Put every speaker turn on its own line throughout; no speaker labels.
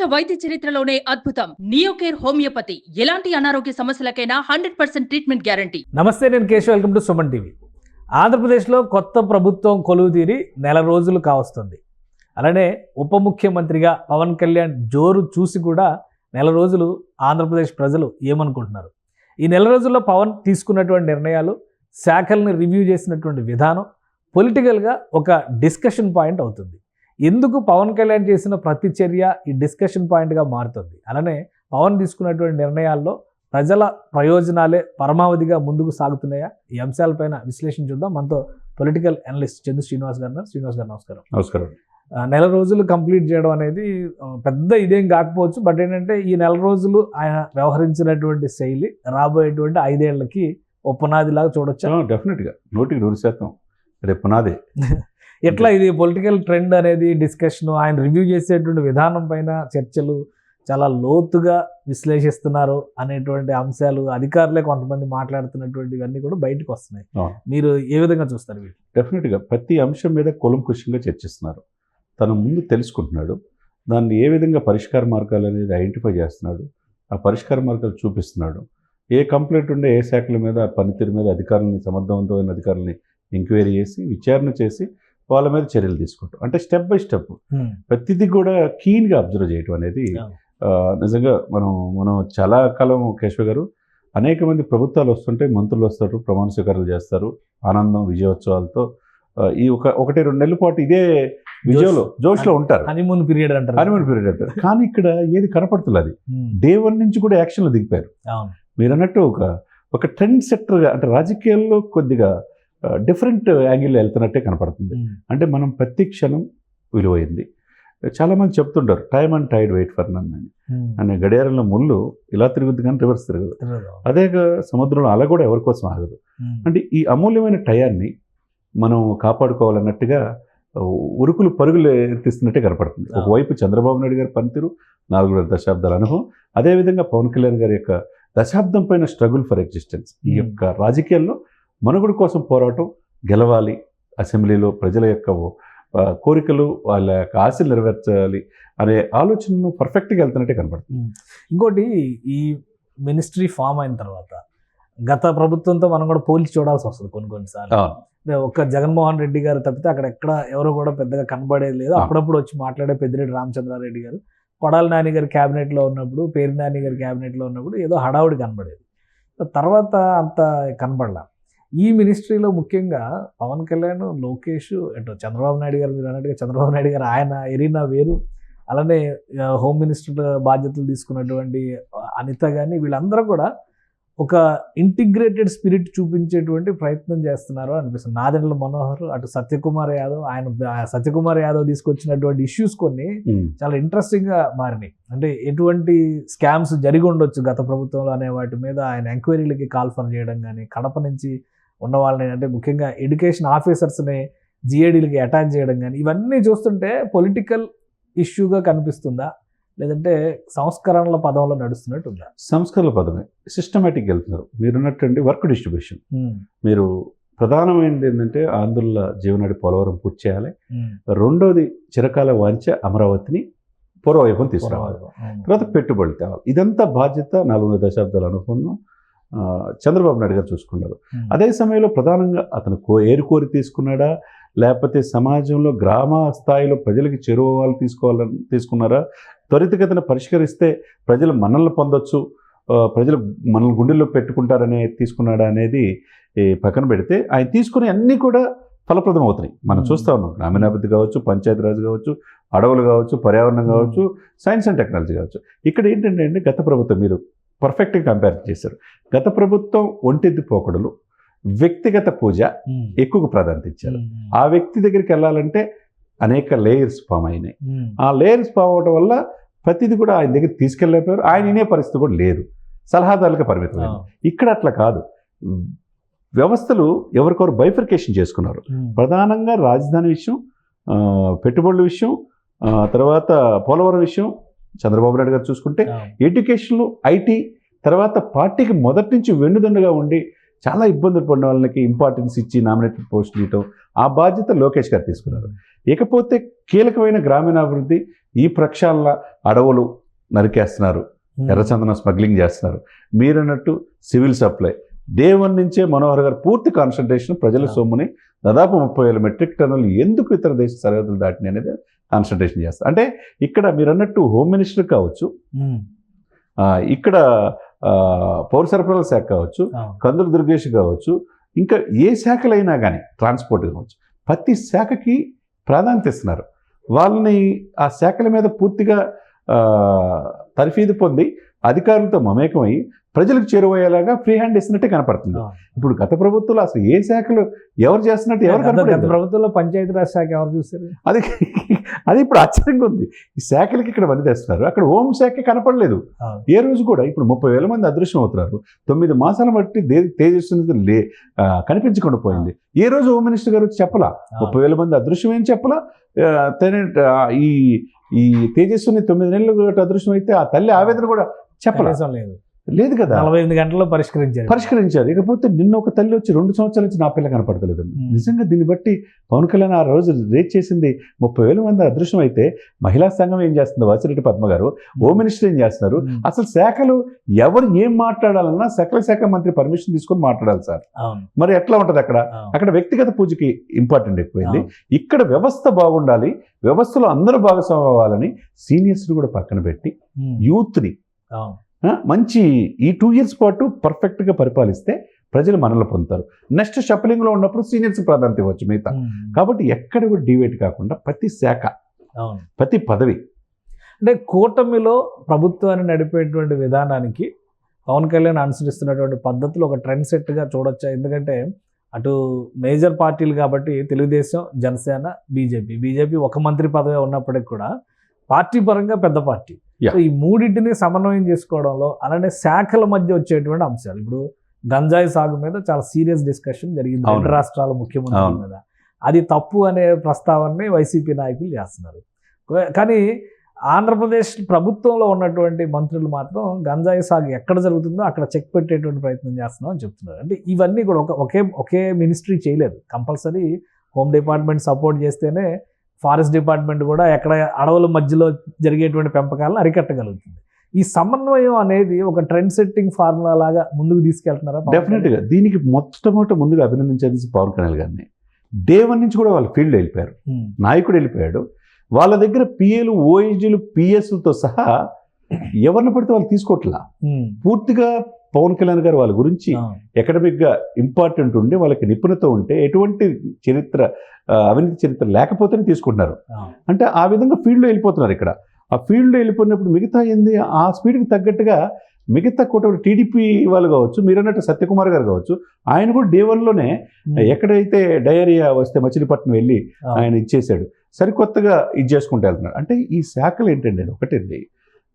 ప్రపంచ వైద్య చరిత్రలోనే అద్భుతం. Neocare homeopathy. ఎలాంటి అనారోగ్య సమస్యలకైనా హండ్రెడ్ పర్సెంట్ ట్రీట్మెంట్ గ్యారంటీ.
నమస్తే నేను Keshav. Welcome to Suman TV. ఆంధ్రప్రదేశ్లో కొత్త ప్రభుత్వం కొలువు తీరి నెల రోజులు కావస్తుంది. అలానే ఉప ముఖ్యమంత్రిగా పవన్ కళ్యాణ్ జోరు చూసి కూడా నెల రోజులు ఆంధ్రప్రదేశ్ ప్రజలు ఏమనుకుంటున్నారు? ఈ నెల రోజుల్లో పవన్ తీసుకున్నటువంటి నిర్ణయాలు శాఖల్ని రివ్యూ చేసినటువంటి విధానం పొలిటికల్గా ఒక డిస్కషన్ పాయింట్ అవుతుంది. ఎందుకు పవన్ కళ్యాణ్ చేసిన ప్రతి చర్య ఈ డిస్కషన్ పాయింట్గా మారుతుంది? అలానే పవన్ తీసుకున్నటువంటి నిర్ణయాల్లో ప్రజల ప్రయోజనాలే పరమావధిగా ముందుకు సాగుతున్నాయా? ఈ అంశాలపైన విశ్లేషణ చూద్దాం. మనతో పొలిటికల్ అనలిస్ట్ చందు శ్రీనివాస్ గారు. శ్రీనివాస్ గారు నమస్కారం.
నమస్కారం.
నెల రోజులు కంప్లీట్ చేయడం అనేది పెద్ద ఇదేం కాకపోవచ్చు బట్ ఏంటంటే ఈ నెల రోజులు ఆయన వ్యవహరించినటువంటి శైలి రాబోయేటువంటి ఐదేళ్ళకి ఓ పునాదిలాగా చూడొచ్చా?
డెఫినెట్గా నూటికి నూరు శాతం. రేపు పునాదే.
ఎట్లా ఇది పొలిటికల్ ట్రెండ్ అనేది డిస్కషన్ ఆయన రివ్యూ చేసేటువంటి విధానం పైన చర్చలు చాలా లోతుగా విశ్లేషిస్తున్నారు అనేటువంటి అంశాలు అధికారులే కొంతమంది మాట్లాడుతున్నటువంటి ఇవన్నీ కూడా బయటకు వస్తున్నాయి. మీరు ఏ విధంగా చూస్తారు వీటిని?
డెఫినెట్గా ప్రతి అంశం మీద కులంకుషంగా చర్చిస్తున్నారు. తను ముందు తెలుసుకుంటున్నాడు. దాన్ని ఏ విధంగా పరిష్కార మార్గాలు అనేది ఐడెంటిఫై చేస్తున్నాడు. ఆ పరిష్కార మార్గాలు చూపిస్తున్నాడు. ఏ కంప్లైంట్ ఉండే ఏ శాఖల మీద పనితీరు మీద అధికారులని సమర్థవంతమైన అధికారులని ఎంక్వైరీ చేసి విచారణ చేసి వాళ్ళ మీద చర్యలు తీసుకుంటాం. అంటే స్టెప్ బై స్టెప్ ప్రతిదీ కూడా కీన్గా అబ్జర్వ్ చేయటం అనేది నిజంగా మనం మనం చాలా కాలం కేశవ గారు అనేక మంది ప్రభుత్వాలు వస్తుంటే మంత్రులు వస్తారు ప్రమాణ స్వీకారాలు చేస్తారు ఆనందం విజయోత్సవాలతో ఈ ఒక ఒకటి రెండు నెలల పాటు ఇదే విజయంలో జోష్లో ఉంటారు.
హనీమూన్ పీరియడ్ అంటారు.
హనుమన్ పీరియడ్ అంటారు. కానీ ఇక్కడ ఏది కనపడుతుంది అది. డే వన్ నుంచి కూడా యాక్షన్లో దిగిపోయారు. మీరు అన్నట్టు ఒక ఒక ట్రెండ్ సెక్టర్గా అంటే రాజకీయాల్లో కొద్దిగా డిఫరెంట్ యాంగిల్లో వెళ్తున్నట్టే కనపడుతుంది. అంటే మనం ప్రతి క్షణం విలువైంది. చాలామంది చెప్తుంటారు time and tide wait for none అని. అనే గడియారంలో ముళ్ళు ఇలా తిరుగుద్ది కానీ రివర్స్ తిరగదు. అదే సముద్రంలో అల కూడా ఎవరి కోసం ఆగదు. అంటే ఈ అమూల్యమైన టయాన్ని మనం కాపాడుకోవాలన్నట్టుగా ఉరుకులు పరుగులు ఎత్తిస్తున్నట్టే కనపడుతుంది. ఒకవైపు చంద్రబాబు నాయుడు గారి పనితీరు నాలుగున్నర దశాబ్దాల అనుభవం. అదేవిధంగా పవన్ కళ్యాణ్ గారి యొక్క దశాబ్దం పైన స్ట్రగుల్ ఫర్ ఎగ్జిస్టెన్స్ ఈ. యొక్క రాజకీయాల్లో మనుగడ కోసం పోరాటం గెలవాలి అసెంబ్లీలో ప్రజల యొక్క కోరికలు వాళ్ళ యొక్క ఆశలు నెరవేర్చాలి అనే ఆలోచనను పర్ఫెక్ట్గా వెళ్తున్నట్టే కనపడుతుంది.
ఇంకోటి ఈ మినిస్ట్రీ ఫామ్ అయిన తర్వాత గత ప్రభుత్వంతో మనం కూడా పోల్చి చూడాల్సి వస్తుంది కొన్ని కొన్నిసార్లు ఒక్క జగన్మోహన్ రెడ్డి గారు తప్పితే అక్కడ ఎక్కడ ఎవరు కూడా పెద్దగా కనబడేది లేదు. అప్పుడప్పుడు వచ్చి మాట్లాడే పెద్దిరెడ్డి రామచంద్రారెడ్డి గారు కొడాలి నాని గారి cabinet లో ఉన్నప్పుడు పేరు నాని గారి cabinet లో ఉన్నప్పుడు ఏదో హడావుడి కనబడేది. తర్వాత అంత కనబడలా. ఈ మినిస్ట్రీలో ముఖ్యంగా పవన్ కళ్యాణ్ లోకేష్ అటు చంద్రబాబు నాయుడు గారు మీరు అన్నట్టుగా చంద్రబాబు నాయుడు గారు ఆయన ఎరీనా వేరు అలానే హోమ్ మినిస్టర్ బాధ్యతలు తీసుకున్నటువంటి అనిత కానీ వీళ్ళందరూ కూడా ఒక ఇంటిగ్రేటెడ్ స్పిరిట్ చూపించేటువంటి ప్రయత్నం చేస్తున్నారు అనిపిస్తుంది నాదెండ్ల మనోహర్ అటు సత్యకుమార్ యాదవ్ ఆయన సత్యకుమార్ యాదవ్ తీసుకొచ్చినటువంటి ఇష్యూస్ కొన్ని. చాలా ఇంట్రెస్టింగ్గా మారినాయి అంటే ఎటువంటి స్కామ్స్ జరిగి ఉండొచ్చు గత ప్రభుత్వంలో అనే వాటి మీద ఆయన ఎంక్వైరీలకి కాల్ఫర్ చేయడం కానీ కడప నుంచి ఉన్న వాళ్ళని అంటే ముఖ్యంగా ఎడ్యుకేషన్ ఆఫీసర్స్ని జిఏడీలకి అటాచ్ చేయడం కానీ ఇవన్నీ చూస్తుంటే పొలిటికల్ ఇష్యూగా కనిపిస్తుందా? లేదంటే సంస్కరణల పదంలో నడుస్తున్నట్టుందా?
సంస్కరణ పదమే. సిస్టమేటిక్ వెళ్తున్నారు. మీరున్నటువంటి వర్క్ డిస్ట్రిబ్యూషన్ మీరు ప్రధానమైనది ఏంటంటే ఆంధ్రుల జీవనాడి పోలవరం పూర్తి చేయాలి. రెండోది చిరకాల వాంఛ అమరావతిని పూర్వవైపున తీసుకురావాలి. తర్వాత పెట్టుబడులు తేవాలి. ఇదంతా బాధ్యత నాలుగు దశాబ్దాల అనుకున్న చంద్రబాబు నాయుడు గారు చూసుకున్నారు. అదే సమయంలో ప్రధానంగా అతను కో ఏరుకోరి తీసుకున్నాడా? లేకపోతే సమాజంలో గ్రామ స్థాయిలో ప్రజలకి చేరువలు తీసుకోవాలని తీసుకున్నారా? త్వరితగతిన పరిష్కరిస్తే ప్రజలు మనల్ని పొందొచ్చు ప్రజలు మనల్ని గుండెల్లో పెట్టుకుంటారనే తీసుకున్నాడా అనేది పక్కన పెడితే ఆయన తీసుకునే అన్నీ కూడా ఫలప్రదం అవుతున్నాయి. మనం. చూస్తా ఉన్నాం. గ్రామీణాభివృద్ధి కావచ్చు పంచాయతీరాజ్ కావచ్చు అడవులు కావచ్చు పర్యావరణం కావచ్చు సైన్స్ అండ్ టెక్నాలజీ కావచ్చు. ఇక్కడ ఏంటంటే గత ప్రభుత్వం మీరు పర్ఫెక్ట్గా కంపేర్ చేశారు. గత ప్రభుత్వం ఒంటెద్దు పోకడలు వ్యక్తిగత పూజ ఎక్కువ ప్రాధాన్యత ఇచ్చారు. ఆ వ్యక్తి దగ్గరికి వెళ్ళాలంటే అనేక లేయర్స్ ఫామ్ అయినాయి. ఆ లేయర్స్ ఫామ్ అవడం వల్ల ప్రతిదీ కూడా ఆయన దగ్గర తీసుకెళ్ళలేకపోయారు. ఆయన వినే పరిస్థితి కూడా లేదు. సలహాదారులకు పరిమితమైంది.
ఆ,
ఇక్కడ అట్లా కాదు. వ్యవస్థలు ఎవరికొరు బైఫర్కేషన్ చేసుకున్నారు. ప్రధానంగా రాజధాని విషయం పెట్టుబడుల విషయం తర్వాత పోలవరం విషయం చంద్రబాబు నాయుడు గారు చూసుకుంటే
ఆ,
ఎడ్యుకేషన్లో ఐటీ తర్వాత పార్టీకి మొదటి నుంచి వెన్నుదండగా ఉండి చాలా ఇబ్బందులు పడిన వాళ్ళకి ఇంపార్టెన్స్ ఇచ్చి నామినేటెడ్ పోస్ట్ ఇవ్వటం ఆ బాధ్యత లోకేష్ గారు తీసుకున్నారు. ఇకపోతే కీలకమైన గ్రామీణాభివృద్ధి ఈ ప్రక్షాళన అడవులు నరికేస్తున్నారు. ఎర్రచందనం స్మగ్లింగ్ చేస్తున్నారు. మీరన్నట్టు సివిల్ సప్లై. డే వన్ నుంచే మనోహర్ గారు పూర్తి కాన్సన్ట్రేషన్ ప్రజల. సొమ్ముని దాదాపు ముప్పై వేల మెట్రిక్ టన్నులు ఎందుకు ఇతర దేశ సరిహద్దులు దాటిని అనేది కాన్సన్ట్రేషన్ చేస్తారు. అంటే ఇక్కడ మీరు అన్నట్టు హోమ్ మినిస్టర్ కావచ్చు ఇక్కడ పౌర సరఫరాల శాఖ కావచ్చు. కందుల దుర్గేష్ కావచ్చు ఇంకా ఏ శాఖలైనా కానీ ట్రాన్స్పోర్ట్ కావచ్చు ప్రతి శాఖకి ప్రాధాన్యత ఇస్తున్నారు. వాళ్ళని ఆ శాఖల మీద పూర్తిగా తర్ఫీదు పొంది అధికారులతో మమేకమై ప్రజలకు చేరువయ్యేలాగా ఫ్రీ హ్యాండ్ ఇస్తున్నట్టే కనపడుతుంది. ఇప్పుడు గత ప్రభుత్వంలో అసలు ఏ శాఖలు ఎవరు చేస్తున్నట్టు ఎవరు
గత-
కనపడలేదు.
ప్రభుత్వంలో పంచాయతీరాజ్ శాఖ ఎవరు చూసారు
అది అది ఇప్పుడు ఆశ్చర్యంగా ఉంది. ఈ శాఖలకి ఇక్కడ పని తెస్తున్నారు. అక్కడ హోం శాఖ కనపడలేదు. ఏ రోజు కూడా ఇప్పుడు ముప్పై వేల మంది అదృశ్యం అవుతున్నారు. తొమ్మిది మాసాల బట్టి దే తేజస్సు లే కనిపించకుండా పోయింది. ఏ రోజు హోమ్ మినిస్టర్ గారు చెప్పలా? ముప్పై వేల మంది అదృశ్యం ఏం చెప్పలా? ఈ ఈ తేజస్సుని తొమ్మిది నెలలు అదృశ్యం అయితే ఆ తల్లి ఆవేదన కూడా చెప్పలా?
కనీసం లేదు
కదా.
నలభై ఎనిమిది గంటల్లో పరిష్కరించారు.
పరిష్కరించారు. ఇకపోతే నిన్న ఒక తల్లి వచ్చి రెండు సంవత్సరాల నుంచి నా పిల్ల కనపడతలేదు. నిజంగా దీన్ని బట్టి పవన్ కళ్యాణ్ ఆ రోజు రేట్ చేసింది ముప్పై వేల మంది అదృశ్యం అయితే మహిళా సంఘం ఏం చేస్తుంది? వాసిరెడ్డి పద్మ గారు హోమ్ మినిస్టర్ ఏం చేస్తున్నారు? అసలు శాఖలు ఎవరు ఏం మాట్లాడాలన్నా సకల శాఖ మంత్రి పర్మిషన్ తీసుకొని మాట్లాడాలి సార్. మరి ఎట్లా ఉంటుంది అక్కడ. అక్కడ వ్యక్తిగత పూజకి ఇంపార్టెంట్ ఎక్కువైంది. ఇక్కడ వ్యవస్థ బాగుండాలి. వ్యవస్థలో అందరూ భాగస్వామ్యం అవ్వాలని సీనియర్స్ కూడా పక్కన పెట్టి యూత్ని మంచి ఈ టూ ఇయర్స్ పాటు పర్ఫెక్ట్గా పరిపాలిస్తే ప్రజలు మనలో పొందుతారు. నెక్స్ట్ షఫలింగ్లో ఉన్నప్పుడు సీనియర్స్ ప్రాధాన్యత ఇవ్వచ్చు మిగతా. కాబట్టి ఎక్కడ కూడా డివేట్ కాకుండా ప్రతి శాఖ ప్రతి పదవి.
అంటే కూటమిలో ప్రభుత్వాన్ని నడిపేటువంటి విధానానికి పవన్ కళ్యాణ్ అనుసరిస్తున్నటువంటి పద్ధతులు ఒక ట్రెండ్ సెట్గా చూడొచ్చా? ఎందుకంటే అటు మేజర్ పార్టీలు కాబట్టి తెలుగుదేశం జనసేన బీజేపీ బీజేపీ ఒక మంత్రి పదవి ఉన్నప్పటికీ కూడా పార్టీ పరంగా పెద్ద పార్టీ. సో ఈ మూడింటిని సమన్వయం చేసుకోవడంలో అలానే శాఖల మధ్య వచ్చేటువంటి అంశాలు. ఇప్పుడు గంజాయి సాగు మీద చాలా సీరియస్ డిస్కషన్ జరిగింది. రెండు రాష్ట్రాల ముఖ్యమంత్రుల. మీద. అది తప్పు అనే ప్రస్తావనని వైసీపీ నాయకులు చేస్తున్నారు. కానీ ఆంధ్రప్రదేశ్ ప్రభుత్వంలో ఉన్నటువంటి మంత్రులు మాత్రం గంజాయి సాగు ఎక్కడ జరుగుతుందో అక్కడ చెక్ పెట్టేటువంటి ప్రయత్నం చేస్తున్నాం అని చెప్తున్నారు. అంటే ఇవన్నీ కూడా ఒక ఒకే ఒకే మినిస్ట్రీ చేయలేదు. కంపల్సరీ హోమ్ డిపార్ట్మెంట్ సపోర్ట్ చేస్తేనే ఫారెస్ట్ డిపార్ట్మెంట్ కూడా ఎక్కడ అడవుల మధ్యలో జరిగేటువంటి పెంపకాలను అరికట్టగలుగుతుంది. ఈ సమన్వయం అనేది ఒక ట్రెండ్ సెట్టింగ్ ఫార్ములా లాగా ముందుకు తీసుకెళ్తున్నారా
డెఫినెట్గా దీనికి మొట్టమొదట ముందుగా అభినందించేది పవన్ కళ్యాణ్ గారిని. డే వన్ నుంచి కూడా వాళ్ళ ఫీల్డ్ వెళ్ళిపోయారు? నాయకుడు వెళ్ళిపోయాడు. వాళ్ళ దగ్గర పిఏలు ఓఎస్డీలు పిఎస్లతో సహా ఎవరిని పడితే వాళ్ళు తీసుకోవట్లా పూర్తిగా పవన్ కళ్యాణ్ గారు వాళ్ళ గురించి. ఎకడమిక్గా ఇంపార్టెంట్ ఉండి వాళ్ళకి నిపుణత ఉంటే ఎటువంటి చరిత్ర అవినీతి చరిత్ర లేకపోతేనే తీసుకుంటున్నారు. అంటే ఆ విధంగా ఫీల్డ్లో వెళ్ళిపోతున్నారు ఇక్కడ. ఆ ఫీల్డ్లో వెళ్ళిపోయినప్పుడు మిగతా ఏంది? ఆ స్పీడ్కి తగ్గట్టుగా మిగతా కూటమి టీడీపీ వాళ్ళు కావచ్చు మీరు అన్నట్టు సత్యకుమార్ గారు కావచ్చు ఆయన కూడా డే వన్లోనే ఎక్కడైతే డయేరియా వస్తే మచిలీపట్నం వెళ్ళి. ఆయన ఇచ్చేశాడు. సరికొత్తగా ఇది చేసుకుంటూ వెళ్తున్నాడు. అంటే ఈ శాఖలు ఏంటండి? ఒకటండి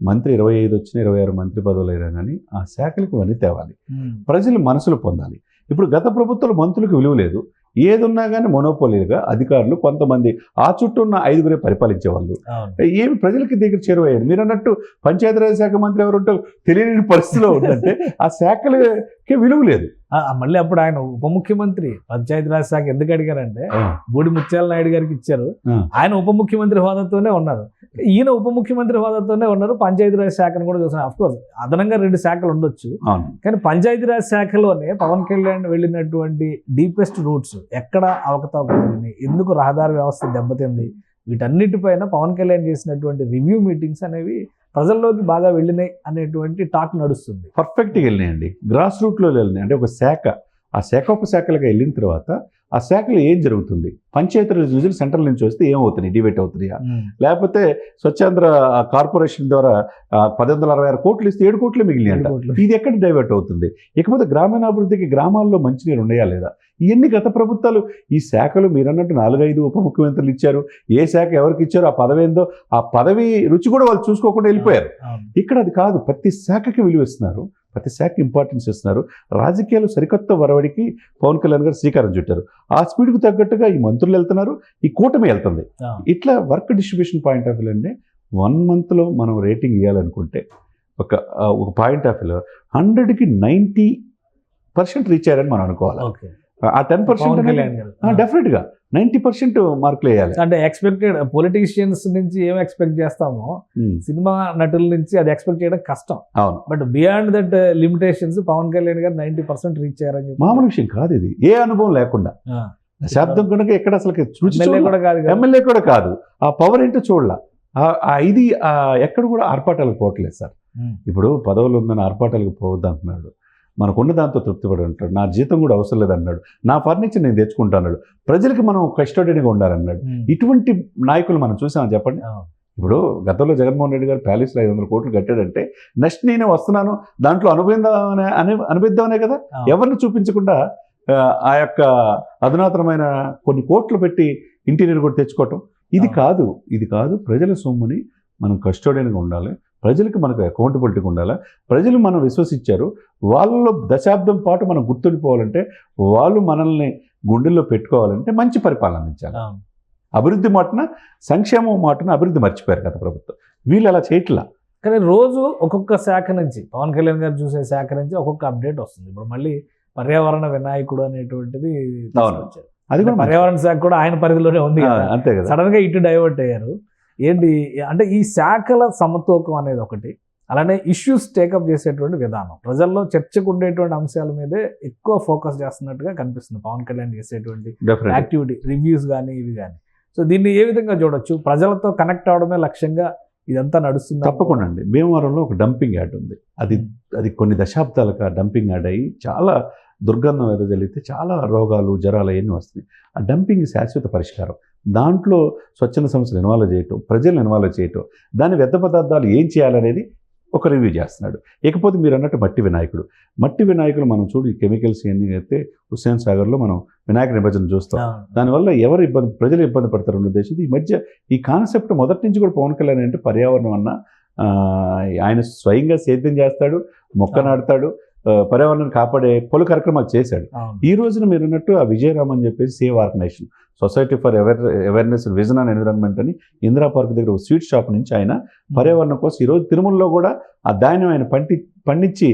మంత్రి ఇరవై ఐదు వచ్చిన ఇరవై ఆరు మంత్రి పదవులు అయినా కానీ ఆ శాఖలకు వన్నీ తేవాలి. ప్రజలు మనసులు పొందాలి. ఇప్పుడు గత ప్రభుత్వంలో మంత్రులకు విలువ లేదు. ఏదున్నా కానీ మొనోపోలీలుగా అధికారులు కొంతమంది ఆ చుట్టూ ఉన్న ఐదుగురే పరిపాలించేవాళ్ళు.
అవును.
ఏమి ప్రజలకి దగ్గర చేరువయ్యారు? మీరు అన్నట్టు పంచాయతీరాజ్ శాఖ మంత్రి ఎవరు ఉంటే తెలియని పరిస్థితిలో ఉందంటే ఆ శాఖలకి విలువ లేదు.
మళ్ళీ అప్పుడు ఆయన ఉప ముఖ్యమంత్రి పంచాయతీరాజ్ శాఖ ఎందుకు అడిగారంటే బూడి ముత్యాల నాయుడు గారికి ఇచ్చారు. ఆయన ఉప ముఖ్యమంత్రి హోదాతోనే ఉన్నారు. ఈయన ఉప ముఖ్యమంత్రి హోదాతోనే ఉన్నారు. పంచాయతీరాజ్ శాఖను కూడా చూసాను కోర్స్ అదనంగా రెండు శాఖలు ఉండొచ్చు. కానీ పంచాయతీరాజ్ శాఖలోనే పవన్ కళ్యాణ్ వెళ్ళినటువంటి డీపెస్ట్ రూట్స్ ఎక్కడ అవకతవకలు ఎందుకు రహదారి వ్యవస్థ దెబ్బతింది? వీటన్నిటిపైన పవన్ కళ్యాణ్ చేసినటువంటి రివ్యూ మీటింగ్స్ అనేవి ప్రజల్లోకి బాగా వెళ్ళినాయి అనేటువంటి టాక్ నడుస్తుంది.
పర్ఫెక్ట్గా వెళ్ళినాయండి. గ్రాస్ రూట్లో వెళ్ళినాయి. అంటే ఒక శాఖ ఆ శాఖ ఒక శాఖలుగా వెళ్ళిన తర్వాత ఆ శాఖలో ఏం జరుగుతుంది? పంచాయతీరాజ్ నిధులు సెంట్రల్ నుంచి వస్తే ఏమవుతున్నాయి డిబేట్ అవుతున్నాయా లేకపోతే స్వచ్ఛాంధ్ర కార్పొరేషన్ ద్వారా పది అరవై ఆరు కోట్లు ఇస్తే ఏడు కోట్లే
కోట్లు.
ఇది ఎక్కడ డైవర్ట్ అవుతుంది? ఇకపోతే గ్రామీణాభివృద్ధికి గ్రామాల్లో మంచినీరు ఉన్నాయా లేదా? ఇవన్నీ గత ప్రభుత్వాలు ఈ శాఖలు మీరన్నట్టు నాలుగైదు ఉప ముఖ్యమంత్రులు ఇచ్చారు. ఏ శాఖ ఎవరికి ఇచ్చారో ఆ పదవి ఏందో ఆ పదవి రుచి కూడా వాళ్ళు చూసుకోకుండా వెళ్ళిపోయారు. ఇక్కడ అది కాదు. ప్రతి శాఖకి విలువ ఇస్తున్నారు. ప్రతి శాఖకి ఇంపార్టెన్స్ ఇస్తున్నారు. రాజకీయాలు సరికొత్త వరవడికి పవన్ కళ్యాణ్ గారు శ్రీకారం చుట్టారు. ఆ స్పీడ్కి తగ్గట్టుగా ఈ మంత్రులు వెళ్తున్నారు ఈ కూటమి వెళ్తుంది. ఇట్లా work distribution point of view అంటే వన్ మంత్లో మనం రేటింగ్ ఇవ్వాలనుకుంటే ఒక ఒక పాయింట్ ఆఫ్ వ్యూలో హండ్రెడ్కి నైంటీ పర్సెంట్ రీచ్ అయ్యారని మనం అనుకోవాలి?
ఓకే.
ఆ టెన్ పర్సెంట్
కళ్యాణ్ గారు.
డెఫినెట్గా నైంటీ పర్సెంట్ మార్కులు వేయాలి.
అంటే ఎక్స్పెక్టెడ్ పొలిటీషియన్స్ నుంచి ఏం ఎక్స్పెక్ట్ చేస్తామో
ఉమ్,
సినిమా నటుల నుంచి అది ఎక్స్పెక్ట్ చేయడం కష్టం.
అవును.
But beyond that limitations Pawan Kalyan garu ninety percent reach అయ్యారని
మామూలు విషయం కాదు ఇది. ఏ అనుభవం లేకుండా.
ఆ.
దశాబ్దం కనుక ఎక్కడ అసలు చూసి
ఎమ్మెల్యే కూడా కాదు.
ఎమ్మెల్యే కూడా కాదు. ఆ పవర్ ఏంటో చూడాల. ఇది ఎక్కడ కూడా ఆర్పాటాలకు పోవట్లేదు సార్.
ఉమ్.
ఇప్పుడు పదవులు ఉందని ఆర్పాటాలకు పోవద్దు అంటున్నాడు మనకున్న దాంతో తృప్తి పడి అంటాడు నా జీతం కూడా అవసరం లేదన్నాడు. నా ఫర్నిచర్ నేను తెచ్చుకుంటాన్నాడు ప్రజలకు మనం కస్టోడియన్గా ఉండాలన్నాడు. ఇటువంటి నాయకులు మనం చూసాం చెప్పండి. ఇప్పుడు గతంలో జగన్మోహన్ రెడ్డి గారు ప్యాలెస్లో ఐదు వందల కోట్లు కట్టాడంటే నెక్స్ట్ నేనే వస్తున్నాను దాంట్లో అనుభవిద్దామనే అని అనుభవిద్దామనే కదా. ఎవరిని చూపించకుండా ఆ, యొక్క అధునాతనమైన కొన్ని కోట్లు పెట్టి ఇంటీరియర్ కూడా తెచ్చుకోవటం? ఇది. కాదు. ఇది కాదు ప్రజల సొమ్ముని మనం కస్టోడియన్గా ఉండాలి. ప్రజలకు మనకు అకౌంటబిలిటీగా ఉండాలి? ప్రజలు మనం విశ్వసించారు. వాళ్ళలో దశాబ్దం పాటు మనం గుర్తుండిపోవాలంటే వాళ్ళు మనల్ని గుండెల్లో పెట్టుకోవాలంటే మంచి పరిపాలన అందించాలి. అభివృద్ధి మాటన సంక్షేమం మాటన అభివృద్ధి మర్చిపోయారు గత ప్రభుత్వం. వీళ్ళు అలా చేయట్లా?
కానీ రోజు ఒక్కొక్క శాఖ నుంచి పవన్ కళ్యాణ్ గారు చూసే శాఖ నుంచి ఒక్కొక్క అప్డేట్ వస్తుంది. ఇప్పుడు మళ్ళీ పర్యావరణ వినాయకుడు అనేటువంటిది.
అది కూడా
పర్యావరణ శాఖ కూడా ఆయన పరిధిలోనే ఉంది
అంతే కదా.
సడన్గా ఇటు డైవర్ట్ అయ్యారు. ఏంటి? అంటే ఈ శాఖల సమతూకం అనేది ఒకటి. అలానే ఇష్యూస్ టేకప్ చేసేటువంటి విధానం. ప్రజల్లో చర్చకు ఉండేటువంటి అంశాల మీదే ఎక్కువ ఫోకస్ చేస్తున్నట్టుగా కనిపిస్తుంది. పవన్ కళ్యాణ్ చేసేటువంటి యాక్టివిటీ రివ్యూస్ కానీ ఇవి కానీ సో దీన్ని ఏ విధంగా చూడొచ్చు? ప్రజలతో కనెక్ట్ అవడమే లక్ష్యంగా ఇదంతా నడుస్తుంది?
తప్పకుండా అండి. భీమవరంలో ఒక డంపింగ్ యార్డ్ ఉంది. అది అది కొన్ని దశాబ్దాలుగా డంపింగ్ యార్డ్ అయ్యి చాలా దుర్గంధం ఏదో జరిగితే చాలా రోగాలు జ్వరాలు అవన్నీ వస్తున్నాయి. ఆ డంపింగ్ శాశ్వత పరిష్కారం. దాంట్లో స్వచ్ఛంద సంస్థలు ఇన్వాల్వ్ చేయటం ప్రజలను ఇన్వాల్వ్ చేయటం దాని వ్యర్థ పదార్థాలు ఏం చేయాలనేది ఒక రివ్యూ చేస్తున్నాడు. ఇకపోతే మీరు అన్నట్టు మట్టి వినాయకుడు. మట్టి వినాయకుడు మనం చూడు ఈ కెమికల్స్ ఇవన్నీ అయితే హుస్సేన్ సాగర్లో మనం వినాయక నిమజ్జనం చూస్తాం. దానివల్ల ఎవరు ఇబ్బంది ప్రజలు ఇబ్బంది పడతారు అనే ఉద్దేశంతో ఈ మధ్య ఈ కాన్సెప్ట్ మొదటి నుంచి కూడా పవన్ కళ్యాణ్ అంటే పర్యావరణం అన్న ఆయన స్వయంగా సేద్యం చేస్తాడు మొక్క
అవును.
పర్యావరణాన్ని కాపాడే పలు కార్యక్రమాలు చేశాడు. ఈ రోజున మీరు అన్నట్టు ఆ విజయరామ్ అని చెప్పేసి save organisation society for aware awareness vision and environment అని ఇందిరా పార్క్ దగ్గర ఒక స్వీట్ షాప్ నుంచి ఆయన పర్యావరణం కోసం ఈరోజు తిరుమలలో కూడా ఆ ధాన్యం ఆయన పండి పండించి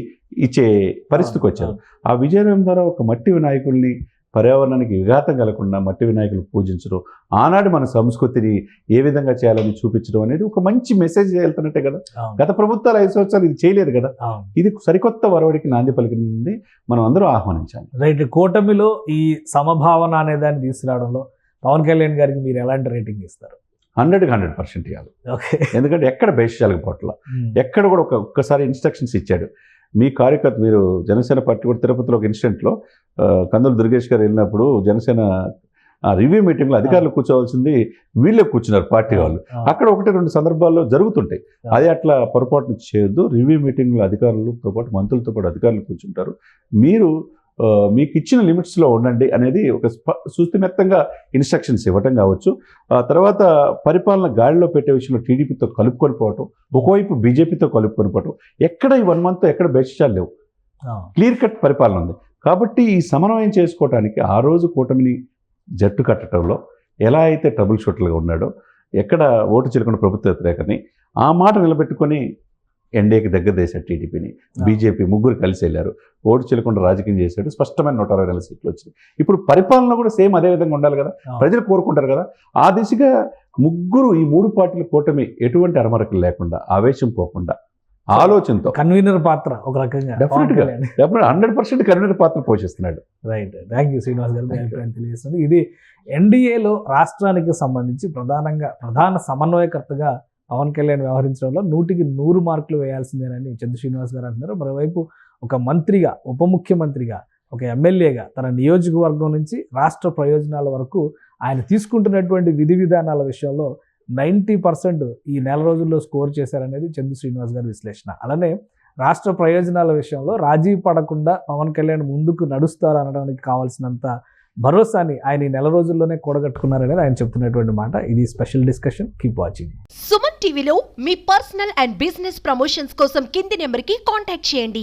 ఇచ్చే పరిస్థితికి వచ్చారు. ఆ విజయరామ్ ద్వారా ఒక మట్టి వినాయకుల్ని పర్యావరణానికి విఘాతం కలగకుండా మట్టి వినాయకులు పూజించడం ఆనాడు మన సంస్కృతిని ఏ విధంగా చేయాలని చూపించడం అనేది ఒక మంచి మెసేజ్ వెళ్తున్నట్టే కదా. గత ప్రభుత్వాలు ఐదు సంవత్సరాలు ఇది చేయలేదు కదా. ఇది సరికొత్త వరవడికి నాంది పలికింది. మనం అందరూ ఆహ్వానించాలి.
రైట్ కూటమిలో ఈ సమభావన అనే దాన్ని తీసుకురావడంలో పవన్ కళ్యాణ్ గారికి మీరు ఎలాంటి రేటింగ్ ఇస్తారు?
హండ్రెడ్కి హండ్రెడ్ పర్సెంట్ ఇవ్వాలి
ఓకే.
ఎందుకంటే ఎక్కడ బేషాలకు పోట్ల ఎక్కడ కూడా ఒక ఒక్కసారి ఇన్స్ట్రక్షన్స్ ఇచ్చాడు. మీ కార్యకర్త మీరు జనసేన పార్టీ కూడా తిరుపతిలో ఒక ఇన్సిడెంట్లో కందులు దుర్గేష్ గారు వెళ్ళినప్పుడు జనసేన ఆ రివ్యూ మీటింగ్లో అధికారులు కూర్చోవాల్సింది వీళ్ళే కూర్చున్నారు పార్టీ వాళ్ళు. అక్కడ ఒకటి రెండు సందర్భాల్లో జరుగుతుంటాయి. అది అట్లా పొరపాటును చేయొద్దు. రివ్యూ మీటింగ్లో అధికారులతో పాటు మంత్రులతో పాటు అధికారులు కూర్చుంటారు. మీరు మీకు ఇచ్చిన లిమిట్స్లో ఉండండి అనేది ఒక సుస్థిమెత్తంగా ఇన్స్ట్రక్షన్స్ ఇవ్వటం కావచ్చు. ఆ తర్వాత పరిపాలన గాడిలో పెట్టే విషయంలో టీడీపీతో కలుపుకొని పోవటం ఒకవైపు బీజేపీతో కలుపుకొని పోవటం. ఎక్కడ ఈ వన్ మంత్ ఎక్కడ బెస్టాలు లేవు. క్లియర్ కట్ పరిపాలన ఉంది. కాబట్టి ఈ సమన్వయం చేసుకోవడానికి ఆ రోజు కూటమిని జట్టు కట్టడంలో ఎలా అయితే ట్రబుల్ షూటర్గా ఉన్నాడో ఎక్కడ ఓటు చిలకుండా ప్రభుత్వ వ్యతిరేకని ఆ మాట నిలబెట్టుకొని ఎన్డీఏకి దగ్గర చేశాడు టీడీపీని. బీజేపీ ముగ్గురు కలిసి వెళ్ళారు. ఓటు చిలకుండా రాజకీయం చేశాడు. స్పష్టమైన నూట అరవై నెలల సీట్లు వచ్చినాయి. ఇప్పుడు పరిపాలన కూడా సేమ్ అదే విధంగా ఉండాలి కదా? ప్రజలు కోరుకుంటారు కదా? ఆ దిశగా ముగ్గురు ఈ మూడు పార్టీల కూటమి ఎటువంటి అరమరకలు లేకుండా ఆవేశం పోకుండా ఆలోచనతో
కన్వీనర్ పాత్ర ఒక రకంగా
Definitely గా. హండ్రెడ్ పర్సెంట్ కన్వీనర్ పాత్ర పోషిస్తున్నాడు.
Right thank you Srinivas garu. మీ అభిప్రాయం తెలియజేస్తుంది ఇది ఎన్డీఏలో రాష్ట్రానికి సంబంధించి ప్రధానంగా ప్రధాన సమన్వయకర్తగా పవన్ కళ్యాణ్ వ్యవహరించడంలో నూటికి నూరు మార్కులు వేయాల్సిందేనని చంద్ర శ్రీనివాస్ గారు అంటున్నారు. మరోవైపు ఒక మంత్రిగా ఉప ముఖ్యమంత్రిగా ఒక ఎమ్మెల్యేగా తన నియోజకవర్గం నుంచి రాష్ట్ర ప్రయోజనాల వరకు ఆయన తీసుకుంటున్నటువంటి విధి విధానాల విషయంలో నైంటీ పర్సెంట్ ఈ నెల రోజుల్లో స్కోర్ చేశారనేది చంద్ర శ్రీనివాస్ గారి విశ్లేషణ. అలానే రాష్ట్ర ప్రయోజనాల విషయంలో రాజీ పడకుండా పవన్ కళ్యాణ్ ముందుకు నడుస్తారు అనడానికి కావాల్సినంత భరోసాని ఆయన ఈ నెల రోజుల్లోనే కూడగట్టుకున్నారనేది ఆయన చెప్తున్నటువంటి మాట. ఇది special discussion. Keep watching
Suman టీవీలో మీ పర్సనల్ అండ్ బిజినెస్ ప్రమోషన్స్ కోసం కింది నెంబర్కి కాంటాక్ట్ చేయండి.